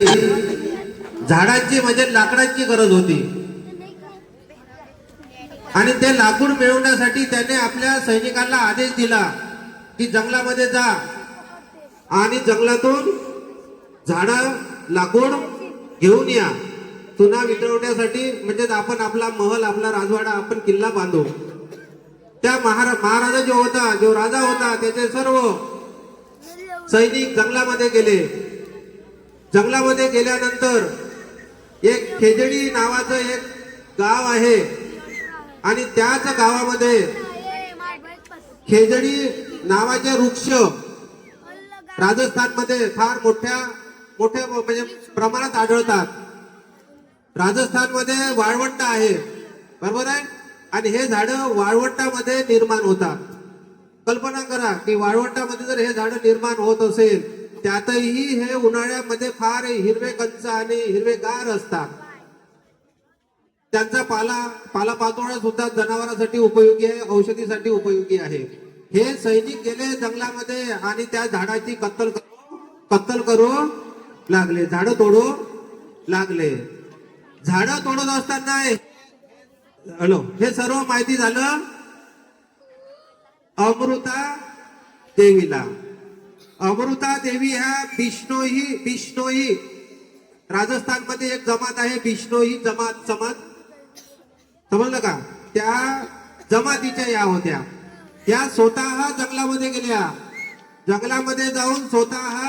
झाडांची म्हणजे लाकडांची गरज होती. आणि ते लाकूड मिळवण्यासाठी त्याने आपल्या सैनिकांना आदेश दिला की जंगलामध्ये जा. आणि जंगलातून झाड लाकूड घेऊन या. चुना वितळवण्यासाठी म्हणजे आपण आपला महल आपला राजवाडा आपण किल्ला बांधू. त्या महारा महाराजा जो होता जो राजा होता त्याचे सर्व सैनिक जंगलामध्ये गेले. जंगलामध्ये गेल्यानंतर एक खेजडी नावाचं एक गाव आहे. आणि त्याच गावामध्ये खेजडी नावाचे वृक्ष राजस्थानमध्ये फार मोठ्या मोठ्या म्हणजे प्रमाणात आढळतात. राजस्थानमध्ये वाळवंट आहे. बरोबर आहे? आणि हे झाड वाळवंटामध्ये निर्माण होतात. कल्पना करा की वाळवंटामध्ये जर हे झाड निर्माण होत असेल त्यातही हे उन्हाळ्यामध्ये फार हिरवे कंच आणि हिरवेगार असतात. त्यांचा पाला पालापाचोळा सुद्धा जनावरांसाठी उपयोगी आहे औषधीसाठी उपयोगी आहे. हे सैनिक गेले जंगलामध्ये आणि त्या झाडाची कत्तल करू कत्तल करू लागले. झाडं तोडू लागले. झाडं तोडत असताना हॅलो हे सर्व माहिती झालं? अमृता देवीला. अमृता देवी ह्या बिष्णोई बिष्णोई राजस्थानमध्ये एक जमात आहे बिष्णोई जमात जमात. समजलं का? त्या जमातीच्या या होत्या. त्या स्वतः जंगलामध्ये गेल्या. जंगलामध्ये जाऊन स्वतः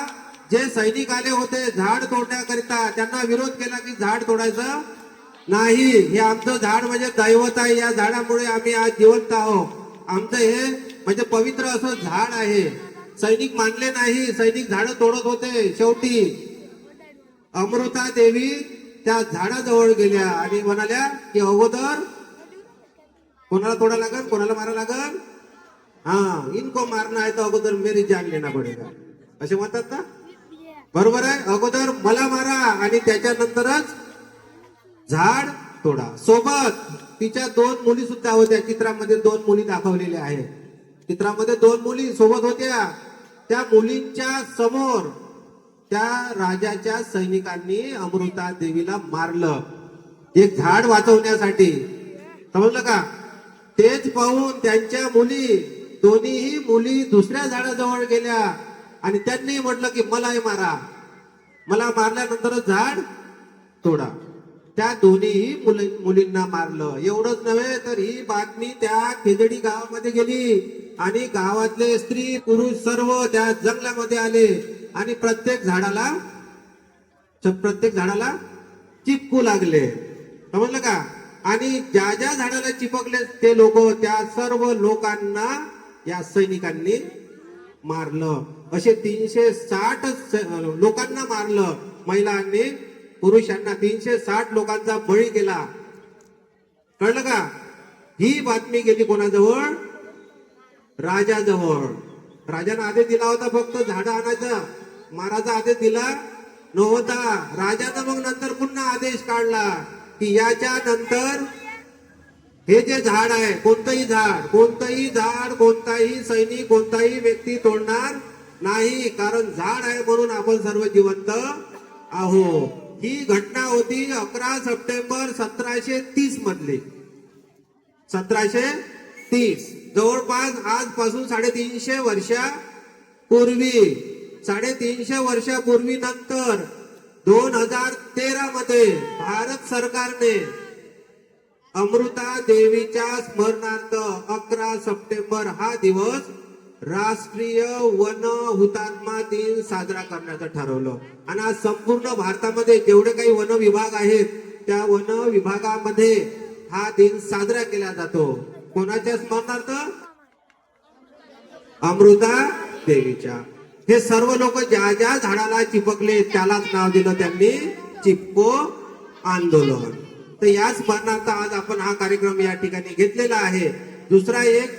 जे सैनिक आले होते झाड तोडण्याकरिता त्यांना विरोध केला की झाड तोडायचं नाही. हे आमचं झाड म्हणजे दैवत आहे. या झाडामुळे आम्ही आज जिवंत आहोत. आमचं हे म्हणजे पवित्र असं झाड आहे. सैनिक मानले नाही. सैनिक झाडं तोडत होते. शेवटी अमृता देवी त्या झाडाजवळ गेल्या आणि म्हणाल्या की अगोदर कोणाला तोडा लागल? कोणाला मारा लागल? हा इनको मारणं आहे तर अगोदर मेरी जान लेना पडेगा असे म्हणतात ना बरोबर आहे. अगोदर मला मारा आणि त्याच्यानंतरच झाड तोडा. सोबत तिच्या दोन मुली सुद्धा होत्या. चित्रामध्ये दोन मुली दाखवलेल्या आहेत. चित्रामध्ये दोन मुली सोबत होत्या. त्या मुलींच्या समोर त्या राजाच्या सैनिकांनी अमृता देवीला मारलं. एक झाड वाचवण्यासाठी. समजलं का? तेच पाहून त्यांच्या मुली दोन्हीही मुली दुसऱ्या झाडाजवळ गेल्या. आणि त्यांनी म्हटलं की मलाही मारा. मला मारल्यानंतरच झाड तोडा. त्या दोन्हीही मुली मुलींना मारलं. एवढंच नव्हे तर ही बातमी त्या खेजडी गावामध्ये गेली. आणि गावातले स्त्री पुरुष सर्व त्या जंगलामध्ये आले. आणि प्रत्येक झाडाला प्रत्येक झाडाला चिपकू लागले. समजलं का? आणि ज्या ज्या झाडाला चिपकले ते लोक त्या सर्व लोकांना या सैनिकांनी मारलं. असे तीनशे साठ लोकांना मारलं. महिलांनी पुरुषांना तीनशे साठ लोकांचा बळी केला. कळलं का? ही बातमी गेली कोणाजवळ? राजाजवळ. राजाने आदेश दिला होता फक्त झाडं आणायचं. माराचा आदेश दिला नव्हता. राजानं मग नंतर पुन्हा आदेश काढला की याच्या नंतर हे जे झाड आहे कोणतंही झाड कोणतंही झाड कोणताही सैनिक कोणताही व्यक्ती तोडणार नाही. कारण झाड आहे म्हणून आपण सर्व जिवंत आहोत. ही घटना होती अकरा सप्टेंबर सतराशे तीस मधली. सतराशे तीस. जवळपास आजपासून साडेतीनशे वर्षापूर्वी साडेतीनशे वर्षापूर्वी नंतर दोन हजार तेरा मध्ये भारत सरकारने अमृता देवीच्या स्मरणार्थ अकरा सप्टेंबर हा दिवस राष्ट्रीय वन हुतात्मा दिन साजरा करण्याचं ठरवलं. आणि आज संपूर्ण भारतामध्ये जेवढे काही वन विभाग आहेत त्या वन विभागामध्ये हा दिन साजरा केला जातो. कोणाच्या स्मरणार्थ? अमृता देवीच्या. हे सर्व लोक ज्या ज्या झाडाला चिपकले त्यालाच नाव दिलं त्यांनी चिपको आंदोलन. तर या स्मरणार्थ आज आपण हा कार्यक्रम या ठिकाणी घेतलेला आहे. दुसरा एक